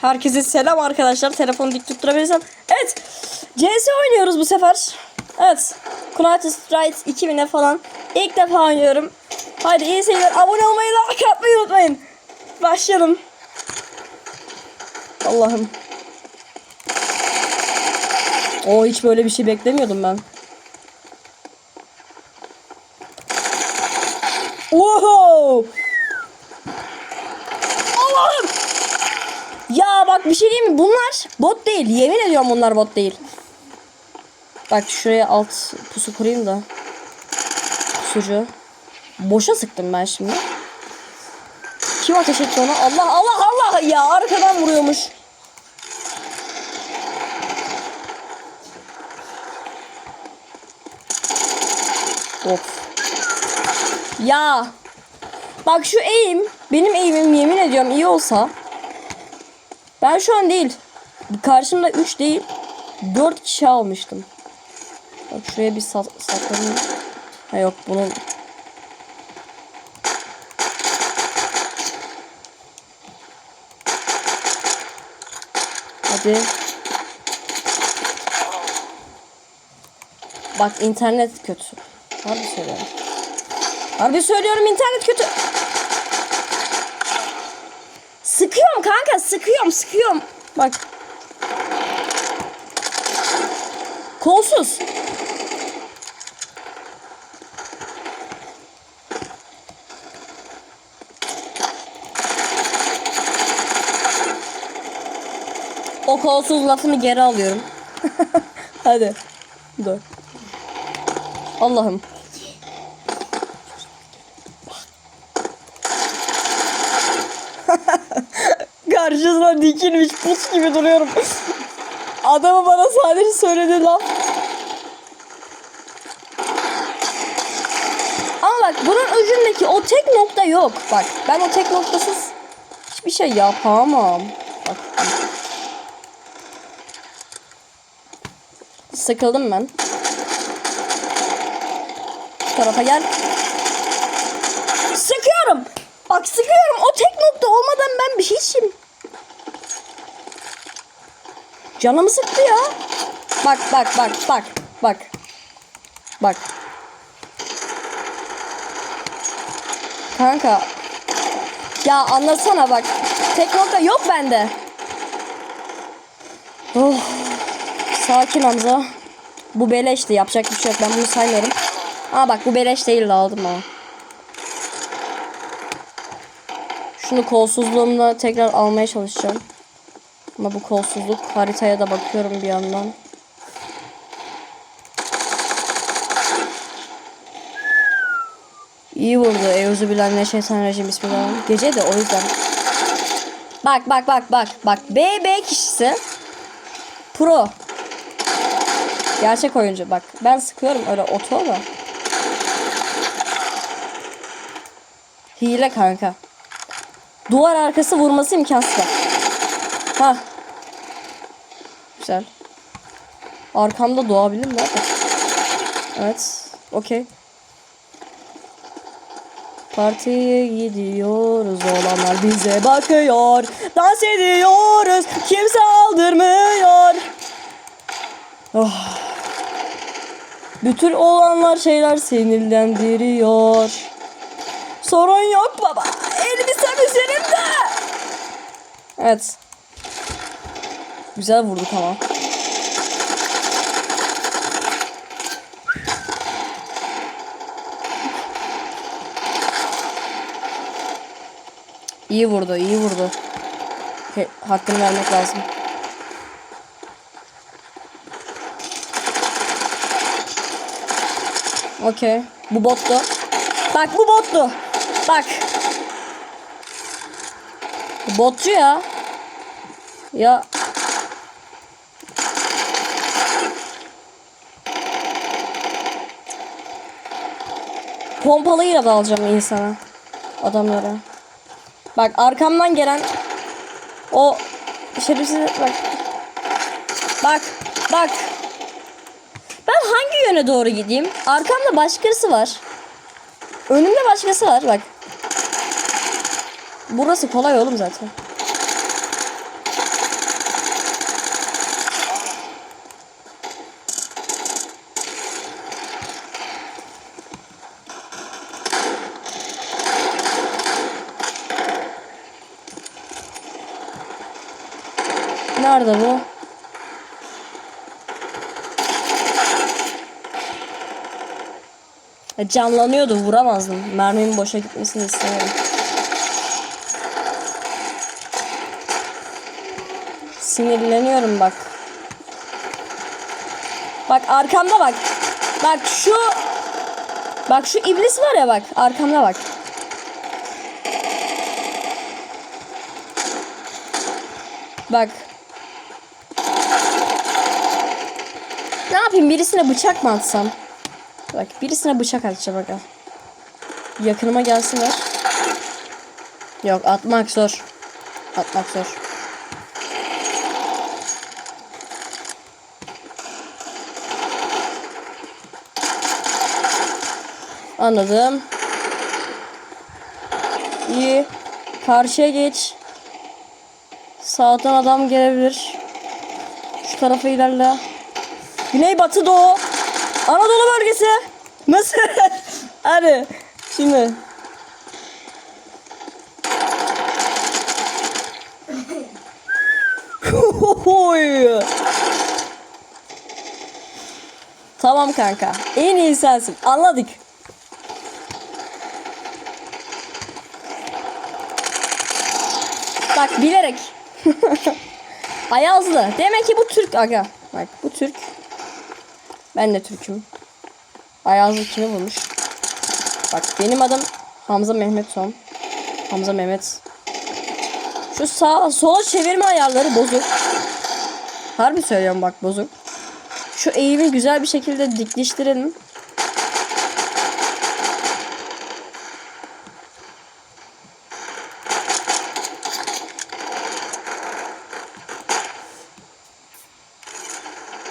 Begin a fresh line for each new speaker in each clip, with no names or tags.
Herkese selam arkadaşlar. Telefonu dik tutturabilirsem. Evet. CS oynuyoruz bu sefer. Evet. Counter Strike 2000'e falan. İlk defa oynuyorum. Haydi iyi seyirler. Abone olmayı, like atmayı unutmayın. Başlayalım. Allah'ım. O hiç böyle bir şey beklemiyordum ben. Oho! Allah'ım! Ya bak bir şey diyeyim mi? Bunlar bot değil. Yemin ediyorum bunlar bot değil. Bak şuraya alt pusu kurayım da. Pusucu. Boşa sıktım ben şimdi. Kim ateş etti ona? Allah Allah Allah ya arkadan vuruyormuş. Of. Ya. Bak şu eğim. Benim eğimim yemin ediyorum iyi olsa. Ben şu an değil. Karşımda 3 değil. 4 kişi almıştım. Bak şuraya bir sa saklanayım. Ha yok bunun. Hadi. Bak internet kötü. Harbi söylüyorum. Harbi söylüyorum internet kötü. Sıkıyorum kanka sıkıyorum sıkıyorum. Bak. Kolsuz. O kolsuz lafını geri alıyorum. Hadi. Dur. Allah'ım. Karşısına dikilmiş pus gibi duruyorum. Adamı bana sadece söyledi laf. Ama bak bunun ucundaki o tek nokta yok. Bak ben o tek noktasız hiçbir şey yapamam. Bak. Sıkıldım ben. Şu tarafa gel. Sıkıyorum. Bak sıkıyorum. O tek nokta olmadan ben bir hiçim. Canımı sıktı ya. Bak bak bak bak bak. Bak. Kanka. Ya anlasana bak. Tek nokta yok bende. Oh. Sakin Hamza. Bu beleşti. Yapacak bir şey yok. Ben bunu saymıyorum. Aa bak bu beleş değil aldım ha. Şunu kolsuzluğumla tekrar almaya çalışacağım. Ama bu kolsuzluk haritaya da bakıyorum bir yandan. İyi vurdu. Euzu billahi mineşşeytanirracim bismillah. Gece de o yüzden. Bak bak bak bak bak. BB kişisi pro. Gerçek oyuncu bak. Ben sıkıyorum öyle oto da. Hile kanka. Duvar arkası vurması imkansız. Ha. Güzel. Arkamda doğabilir mi? Evet. Okey. Partiye gidiyoruz olanlar bize bakıyor. Dans ediyoruz. Kimse aldırmıyor. Oh. Bütün olanlar şeyler sinirlendiriyor. Sorun yok baba. Elbisem üzerimde. Evet. Güzel vurduk ama. İyi vurdu, iyi vurdu. He, hakkını vermek lazım. Okey. Bu bottu. Bak bu bottu. Bak. Bu botçu ya. Ya. Pompalıyla da alacağım insana. Adamlara. Bak arkamdan gelen o şerefsiz bak. Bak. Bak. Ben hangi yöne doğru gideyim? Arkamda başkası var. Önümde başkası var bak. Burası kolay oğlum zaten. Nerede bu? Ya canlanıyordu vuramazdım. Mermimin boşa gitmesini istemiyorum. Sinirleniyorum bak. Bak arkamda bak. Bak şu Bak şu iblis var ya bak arkamda bak. Bak. Ne yapayım birisine bıçak mı atsam? Bak birisine bıçak atacağım bak. Yakınıma gelsinler. Yok atmak zor. Atmak zor. Anladım. İyi. Karşıya geç. Sağdan adam gelebilir. Şu tarafa ilerle. Güney batı doğu. Anadolu bölgesi. Nasıl? Hadi. Şimdi. Tamam kanka. En iyi sensin. Anladık. Bak bilerek. Ayazlı. Demek ki bu Türk aga. Bak bu Türk. Ben de Türk'üm. Ayazlı kimi vurmuş? Bak benim adım Hamza Mehmet Son. Hamza Mehmet. Şu sağ sola çevirme ayarları bozuk. Harbi söylüyorum bak bozuk. Şu eğimi güzel bir şekilde dikleştirelim.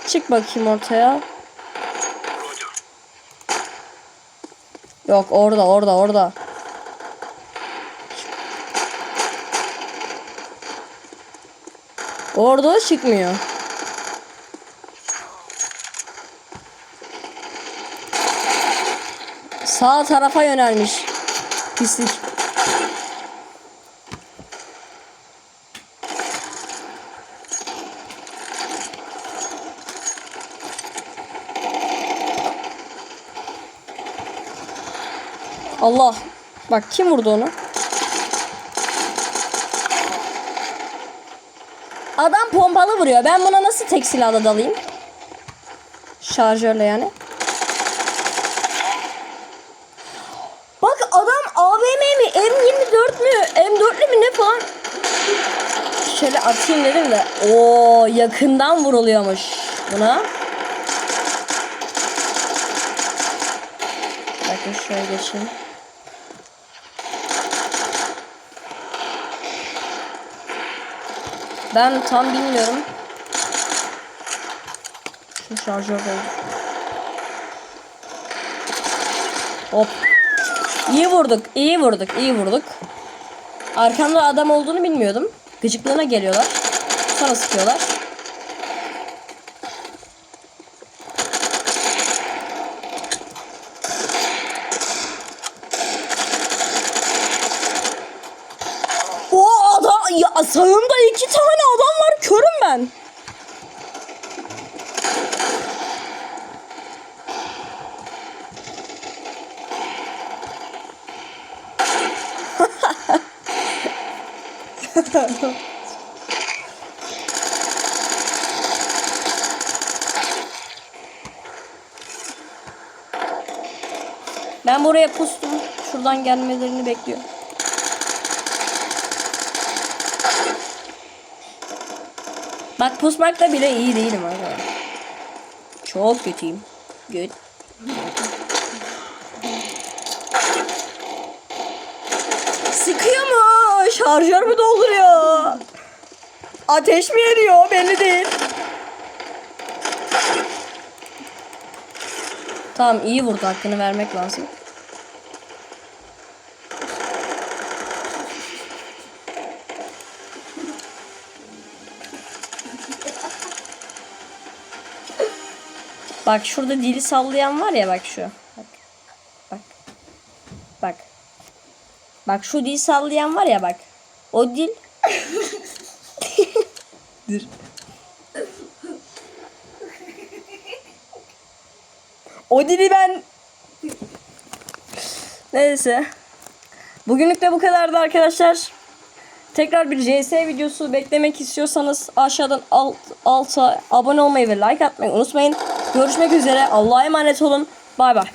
Çık bakayım ortaya. Yok orada orada orada. Orada çıkmıyor. Sağ tarafa yönelmiş. Pislik. Allah. Bak kim vurdu onu? Adam pompalı vuruyor. Ben buna nasıl tek silahla dalayım? Şarjörle yani. Bak adam AVM mi? M24 mü? M4'lü mü ne falan? Şöyle atayım dedim de. Oo yakından vuruluyormuş buna. Bakın şöyle geçeyim. Ben tam bilmiyorum. Şu şarjör oldu. Hop. İyi vurduk, iyi vurduk, iyi vurduk. Arkamda adam olduğunu bilmiyordum. Gıcıklığına geliyorlar. Sonra sıkıyorlar. O adam ya sağımda iki tane adam var körüm ben. Ben buraya pustum. Şuradan gelmelerini bekliyorum. Bak pusmakta bile iyi değilim arkadaşlar. Çok kötüyüm. Good. Sıkıyor mu? Şarjör mü dolduruyor? Ateş mi ediyor? Belli değil. Tamam iyi vurdu hakkını vermek lazım. Bak şurada dili sallayan var ya bak şu. Bak. Bak. Bak. Bak şu dil sallayan var ya bak. O dil. Dur. O dili ben... Neyse. Bugünlük de bu kadardı arkadaşlar. Tekrar bir CS videosu beklemek istiyorsanız aşağıdan alt, alta abone olmayı ve like atmayı unutmayın. Görüşmek üzere. Allah'a emanet olun. Bay bay.